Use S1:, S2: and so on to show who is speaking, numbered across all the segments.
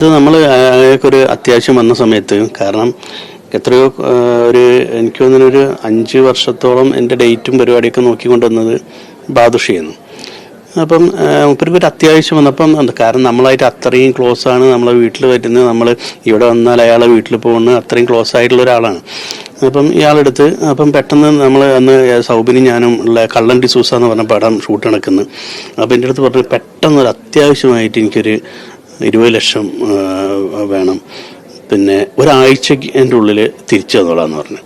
S1: ഇത് നമ്മൾ ഒരു അത്യാവശ്യം വന്ന സമയത്ത് കാരണം എത്രയോ ഒരു എനിക്ക് തോന്നുന്ന ഒരു അഞ്ച് വർഷത്തോളം എന്റെ ഡേറ്റും പരിപാടിയൊക്കെ നോക്കിക്കൊണ്ടുവന്നത് ബാദുഷിയെന്നു അപ്പം മൂപ്പർക്ക് ഒരു അത്യാവശ്യം വന്നപ്പം കാരണം നമ്മളായിട്ട് അത്രയും ക്ലോസ് ആണ് നമ്മളെ വീട്ടിൽ വരുന്നത്. നമ്മൾ ഇവിടെ വന്നാൽ അയാളെ വീട്ടിൽ പോകുന്നത് അത്രയും ക്ലോസ് ആയിട്ടുള്ള ഒരാളാണ്. അപ്പം ഇയാളെടുത്ത് അപ്പം പെട്ടെന്ന് നമ്മൾ അന്ന് സൗബിനി ഞാനും ഉള്ള കള്ളൻ ഡിസൂസ എന്ന് പറഞ്ഞ പടം ഷൂട്ട് നടക്കുന്നത് അപ്പം എന്റെ അടുത്ത് പറഞ്ഞു പെട്ടെന്ന് ഒരു അത്യാവശ്യമായിട്ട് എനിക്കൊരു ഇരുപത് ലക്ഷം വേണം. പിന്നെ ഒരാഴ്ചക്ക് എന്റെ ഉള്ളിൽ തിരിച്ചു തന്നോളാന്ന് പറഞ്ഞു.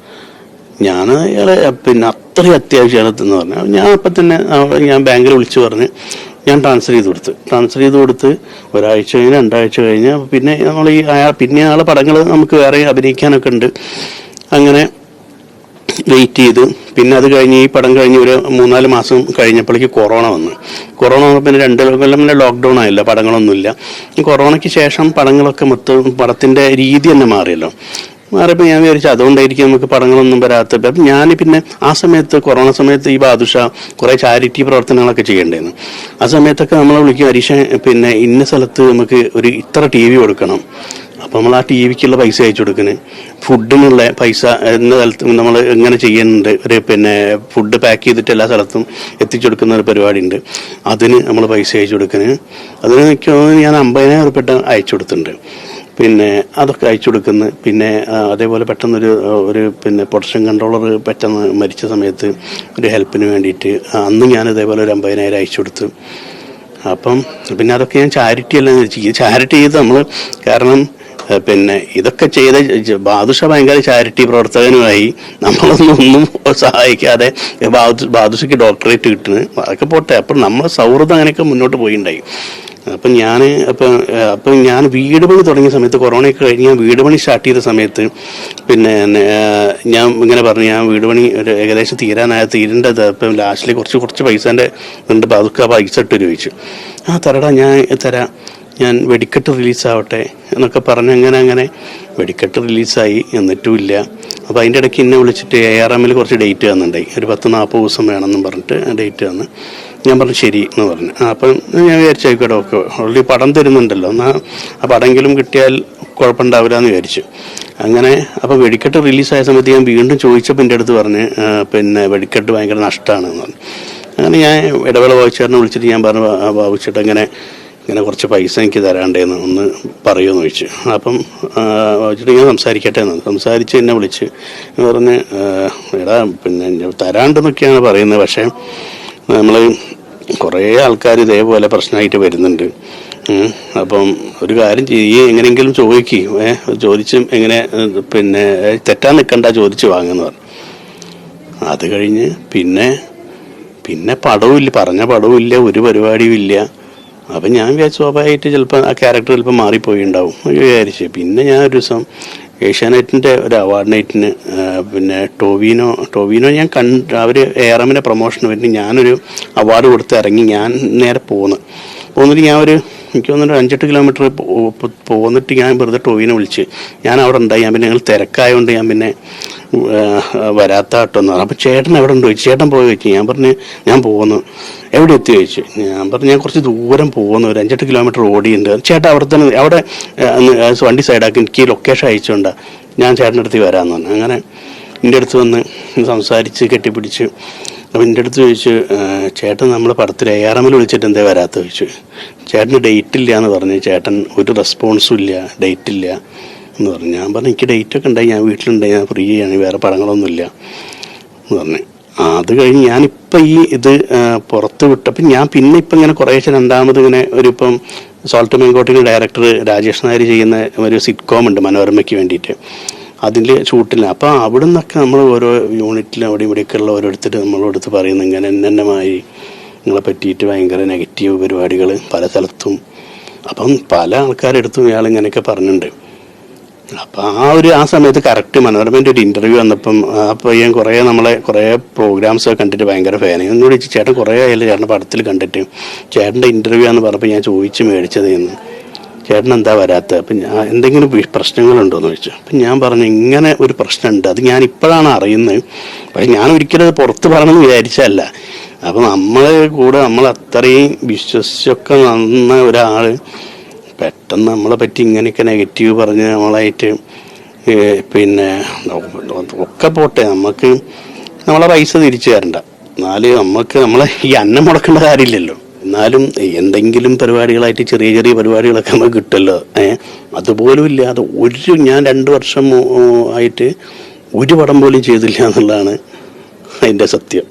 S1: ഞാൻ അയാളെ പിന്നെ അത്രയും അത്യാവശ്യമാണ് എന്ന് പറഞ്ഞു. ഞാൻ അപ്പം തന്നെ ഞാൻ ബാങ്കിൽ വിളിച്ചു പറഞ്ഞ് ഞാൻ ട്രാൻസ്ഫർ ചെയ്ത് കൊടുത്ത്. ട്രാൻസ്ഫർ ചെയ്ത് കൊടുത്ത് ഒരാഴ്ച കഴിഞ്ഞ് രണ്ടാഴ്ച കഴിഞ്ഞ് പിന്നെ നമ്മൾ ഈ അയാൾ പിന്നെ ആളെ പടങ്ങൾ നമുക്ക് വേറെ അഭിനയിക്കാനൊക്കെ ഉണ്ട്. അങ്ങനെ വെയിറ്റ് ചെയ്തു. പിന്നെ അത് കഴിഞ്ഞ് ഈ പടം കഴിഞ്ഞ് ഒരു മൂന്നാൽ മാസം കഴിഞ്ഞപ്പോഴേക്ക് കൊറോണ വന്നു. കൊറോണ വന്നപ്പോൾ പിന്നെ രണ്ട് കൊല്ലം പിന്നെ ലോക്ക്ഡൗൺ ആയില്ല പടങ്ങളൊന്നുമില്ല. കൊറോണയ്ക്ക് ശേഷം പടങ്ങളൊക്കെ മൊത്തം പടത്തിന്റെ രീതി തന്നെ മാറിയല്ലോ. മാറിയപ്പോൾ ഞാൻ വിചാരിച്ചു അതുകൊണ്ടായിരിക്കും നമുക്ക് പടങ്ങളൊന്നും വരാത്ത അപ്പം ഞാൻ പിന്നെ ആ സമയത്ത് കൊറോണ സമയത്ത് ഈ ബാദുഷ കുറേ ചാരിറ്റി പ്രവർത്തനങ്ങളൊക്കെ ചെയ്യേണ്ടായിരുന്നു ആ സമയത്തൊക്കെ നമ്മളെ വിളിക്കും ഹരീഷ പിന്നെ ഇന്ന സ്ഥലത്ത് നമുക്ക് ഒരു ഇത്ര ടി വി കൊടുക്കണം. അപ്പം നമ്മൾ ആ ടി വിക്കുള്ള പൈസ അയച്ചു കൊടുക്കുന്നത് ഫുഡിനുള്ള പൈസ എന്ന സ്ഥലത്തും നമ്മൾ എങ്ങനെ ചെയ്യുന്നുണ്ട് ഒരു പിന്നെ ഫുഡ് പാക്ക് ചെയ്തിട്ട് എല്ലാ സ്ഥലത്തും എത്തിച്ചു കൊടുക്കുന്ന ഒരു പരിപാടി ഉണ്ട് അതിന് നമ്മൾ പൈസ അയച്ചു കൊടുക്കുന്നത് അതിന് മിക്കവാറും ഞാൻ അമ്പതിനായിരം ഉറുപ്പിട്ട അയച്ചു കൊടുത്തിട്ടുണ്ട്. പിന്നെ അതൊക്കെ അയച്ചു കൊടുക്കുന്നു. പിന്നെ അതേപോലെ പെട്ടെന്നൊരു ഒരു പിന്നെ പ്രൊഡക്ഷൻ കൺട്രോളർ പെട്ടെന്ന് മരിച്ച സമയത്ത് ഒരു ഹെൽപ്പിന് വേണ്ടിയിട്ട് അന്ന് ഞാൻ ഇതേപോലെ ഒരു അമ്പതിനായിരം അയച്ചു കൊടുത്തു. അപ്പം പിന്നെ അതൊക്കെ ഞാൻ ചാരിറ്റി അല്ല ചാരിറ്റി ചെയ്ത് നമ്മൾ കാരണം പിന്നെ ഇതൊക്കെ ചെയ്ത ബാദുഷ ഭയങ്കര ചാരിറ്റി പ്രവർത്തകനുമായി നമ്മളൊന്നും ഒന്നും സഹായിക്കാതെ ബാദു ബാദുഷയ്ക്ക് ഡോക്ടറേറ്റ് കിട്ടുന്നത് അതൊക്കെ പോട്ടെ. അപ്പം നമ്മളെ സൗഹൃദം അങ്ങനെയൊക്കെ മുന്നോട്ട് പോയിണ്ടായി. അപ്പം ഞാൻ അപ്പം അപ്പം ഞാൻ വീട് പണി തുടങ്ങിയ സമയത്ത് കൊറോണയൊക്കെ കഴിഞ്ഞ് ഞാൻ വീട് പണി സ്റ്റാർട്ട് ചെയ്ത സമയത്ത് പിന്നെ ഞാൻ ഇങ്ങനെ പറഞ്ഞു ഞാൻ വീട് പണി ഒരു ഏകദേശം തീരാനായ തീരേണ്ടത് അപ്പം ലാസ്റ്റിൽ കുറച്ച് കുറച്ച് പൈസേന്റെ ഉണ്ട് അപ്പം അതൊക്കെ ആ പൈസ ഇട്ട് ചോദിച്ചു ആ തരടാ ഞാൻ തരാം. ഞാൻ വെടിക്കെട്ട് റിലീസാവട്ടെ എന്നൊക്കെ പറഞ്ഞ് അങ്ങനെ അങ്ങനെ വെടിക്കെട്ട് റിലീസായി എന്നിട്ടും ഇല്ല അപ്പോൾ അതിന്റെ ഇടയ്ക്ക് എന്നെ വിളിച്ചിട്ട് എ ആർ എമ്മിൽ കുറച്ച് ഡേറ്റ് തന്നിട്ടുണ്ടായി ഒരു പത്ത് നാൽപ്പത് ദിവസം വേണമെന്നും പറഞ്ഞിട്ട് ഡേറ്റ് തന്ന്. ഞാൻ പറഞ്ഞു ശരി എന്ന് പറഞ്ഞു. അപ്പം ഞാൻ വിചാരിച്ചായിക്കോട്ടെ ഓക്കെ. ഓൾറെഡി പടം തരുന്നുണ്ടല്ലോ. എന്നാൽ ആ പടമെങ്കിലും കിട്ടിയാൽ കുഴപ്പമുണ്ടാവില്ല എന്ന് വിചാരിച്ചു. അങ്ങനെ അപ്പോൾ വെടിക്കെട്ട് റിലീസായ സമയത്ത് ഞാൻ വീണ്ടും ചോദിച്ചപ്പോൾ എന്റെ അടുത്ത് പറഞ്ഞ് പിന്നെ വെടിക്കെട്ട് ഭയങ്കര നഷ്ടമാണ് എന്ന് പറഞ്ഞു. അങ്ങനെ ഞാൻ ഇടവേള വായിച്ചാറിനെ വിളിച്ചിട്ട് ഞാൻ പറഞ്ഞു വായിച്ചിട്ട് ഇങ്ങനെ ഇങ്ങനെ കുറച്ച് പൈസ എനിക്ക് തരാണ്ടേന്ന് ഒന്ന് പറയുമെന്ന് ചോദിച്ചു. അപ്പം വെച്ചിട്ട് ഞാൻ സംസാരിക്കട്ടെ എന്ന് സംസാരിച്ച് എന്നെ വിളിച്ച് എന്ന് പറഞ്ഞ് എടാ പിന്നെ തരാണ്ടെന്നൊക്കെയാണ് പറയുന്നത്. പക്ഷേ നമ്മൾ കുറേ ആൾക്കാർ ഇതേപോലെ പ്രശ്നമായിട്ട് വരുന്നുണ്ട്. അപ്പം ഒരു കാര്യം ചെയ്യ് എങ്ങനെയെങ്കിലും ചോദിക്ക് ചോദിച്ചും എങ്ങനെ പിന്നെ തെറ്റാൻ നിൽക്കണ്ട ചോദിച്ച് വാങ്ങുന്നു പറഞ്ഞു. അത് കഴിഞ്ഞ് പിന്നെ പിന്നെ പടവും ഇല്ല പറഞ്ഞ പടവും ഇല്ല ഒരു പരിപാടിയും ഇല്ല. അപ്പം ഞാൻ വിചാരിച്ചു സ്വാഭാവികമായിട്ട് ചിലപ്പോൾ ആ ക്യാരക്ടർ ചിലപ്പോൾ മാറിപ്പോയി ഉണ്ടാവും വിചാരിച്ചു. പിന്നെ ഞാൻ ഒരു ദിവസം ഏഷ്യാനെറ്റിന്റെ ഒരു അവാർഡ് നൈറ്റിന് പിന്നെ ടോവിനോ ടോവിനോ ഞാൻ കണ്ട് അവർ എ ആർ എമ്മിന്റെ പ്രൊമോഷന് വേണ്ടി ഞാനൊരു അവാർഡ് കൊടുത്ത് ഇറങ്ങി ഞാൻ നേരെ പോകുന്നു പോന്നിട്ട് ഞാൻ ഒരു എനിക്ക് തോന്നുന്നു അഞ്ചെട്ട് കിലോമീറ്റർ പോന്നിട്ട് ഞാൻ വെറുതെ ടോവിനെ വിളിച്ച്. ഞാൻ അവിടെ ഉണ്ടായി. ഞാൻ പിന്നെ ഞങ്ങൾ തിരക്കായതുകൊണ്ട് ഞാൻ പിന്നെ വരാത്ത കേട്ടോ പറഞ്ഞു. അപ്പോൾ ചേട്ടൻ എവിടെ ഉണ്ട്? ചോദിച്ചു ചേട്ടൻ പോയി ചോദിച്ചു ഞാൻ പറഞ്ഞു ഞാൻ പോകുന്നു എവിടെ എത്തി ചോദിച്ചു. ഞാൻ പറഞ്ഞു ഞാൻ കുറച്ച് ദൂരം പോകുന്നു ഒരു അഞ്ചെട്ട് കിലോമീറ്റർ ഓടിയുണ്ട്. ചേട്ടൻ അവിടെ തന്നെ അവിടെ വണ്ടി സൈഡാക്കി എനിക്ക് ലൊക്കേഷൻ അയച്ചുകൊണ്ട് ഞാൻ ചേട്ടന്റെ അടുത്ത് വരാമെന്ന് പറഞ്ഞു. അങ്ങനെ എന്റെ അടുത്ത് വന്ന് സംസാരിച്ച് കെട്ടിപ്പിടിച്ച്. അപ്പം എന്റെ അടുത്ത് ചോദിച്ചു ചേട്ടൻ നമ്മൾ പടത്തിൽ എ ആർ എമ്മിൽ വിളിച്ചിട്ട് എന്തേ വരാത്ത ചോദിച്ചു. ചേട്ടന് ഡേറ്റ് ഇല്ല എന്ന് പറഞ്ഞു. ചേട്ടൻ ഒരു റെസ്പോൺസും ഇല്ല ഡേറ്റ് ഇല്ല. എന്ന് പറഞ്ഞു. ഞാൻ പറഞ്ഞു എനിക്ക് ഡേറ്റ് ഒക്കെ ഉണ്ടായി. ഞാൻ വീട്ടിലുണ്ടായി ഞാൻ ഫ്രീ ആണ് വേറെ പടങ്ങളൊന്നുമില്ല. എന്ന് പറഞ്ഞു. അത് കഴിഞ്ഞ് ഞാനിപ്പോൾ ഈ ഇത് പുറത്ത് വിട്ടപ്പോൾ ഞാൻ പിന്നെ ഇപ്പം ഇങ്ങനെ കുറേശ്ശെ രണ്ടാമത് ഇങ്ങനെ ഒരു ഇപ്പം സോൾട്ട് മെങ്കോട്ടിന്റെ ഡയറക്ടർ രാജേഷ് നായർ ചെയ്യുന്ന ഒരു സിറ്റ്കോം ഉണ്ട് മനോരമയ്ക്ക് വേണ്ടിയിട്ട്. അതിൽ ഷൂട്ടില്ല അപ്പോൾ അവിടെ നിന്നൊക്കെ നമ്മൾ ഓരോ യൂണിറ്റിലും അവിടെ ഇവിടെയൊക്കെ ഉള്ള ഓരോരുത്തർ നമ്മളെടുത്ത് പറയുന്നു ഇങ്ങനെ എന്നെന്നമായി നിങ്ങളെ പറ്റിയിട്ട് ഭയങ്കര നെഗറ്റീവ് പരിപാടികൾ പല സ്ഥലത്തും. അപ്പം പല ആൾക്കാരെടുത്തും ഇയാൾ ഇങ്ങനെയൊക്കെ പറഞ്ഞിട്ടുണ്ട്. അപ്പം ആ ഒരു ആ സമയത്ത് കറക്റ്റ് മനോരമന്റെ ഒരു ഇന്റർവ്യൂ വന്നപ്പം ആ പയ്യൻ കുറേ നമ്മളെ കുറേ പ്രോഗ്രാംസ് ഒക്കെ കണ്ടിട്ട് ഭയങ്കര ഫാനായി എന്നോട് ചേട്ടൻ കുറേ ആയാലും ചേട്ടന്റെ പടത്തിൽ കണ്ടിട്ട്. ചേട്ടന്റെ ഇന്റർവ്യൂ ആണെന്ന് പറഞ്ഞപ്പോൾ ഞാൻ ചോദിച്ച് മേടിച്ചതെന്ന് ചേട്ടൻ എന്താ വരാത്ത? അപ്പം ഞാൻ എന്തെങ്കിലും പ്രശ്നങ്ങളുണ്ടോ എന്ന് ചോദിച്ചു. അപ്പം ഞാൻ പറഞ്ഞു ഇങ്ങനെ ഒരു പ്രശ്നമുണ്ട്. അത് ഞാൻ ഇപ്പോഴാണ് അറിയുന്നത്. പക്ഷെ ഞാൻ ഒരിക്കലും അത് പുറത്ത് പറയണമെന്ന് വിചാരിച്ചല്ല അപ്പം നമ്മളെ കൂടെ നമ്മൾ അത്രയും വിശ്വസിച്ചൊക്കെ നന്ന ഒരാൾ പെട്ടെന്ന് നമ്മളെ പറ്റി ഇങ്ങനെയൊക്കെ നെഗറ്റീവ് പറഞ്ഞ് നമ്മളായിട്ട് പിന്നെ ഒക്കെ പോട്ടെ നമുക്ക് നമ്മളെ പൈസ തിരിച്ചു തരണ്ട. എന്നാലും നമുക്ക് നമ്മളെ ഈ അന്നം മുടക്കേണ്ട കാര്യമില്ലല്ലോ. എന്നാലും എന്തെങ്കിലും പരിപാടികളായിട്ട് ചെറിയ ചെറിയ പരിപാടികളൊക്കെ നമുക്ക് കിട്ടുമല്ലോ. ഏഹ് അതുപോലും ഇല്ലാതെ ഒരു ഞാൻ രണ്ട് വർഷം ആയിട്ട് ഒരു പടം പോലും ചെയ്തില്ല എന്നുള്ളതാണ് അതിന്റെ സത്യം.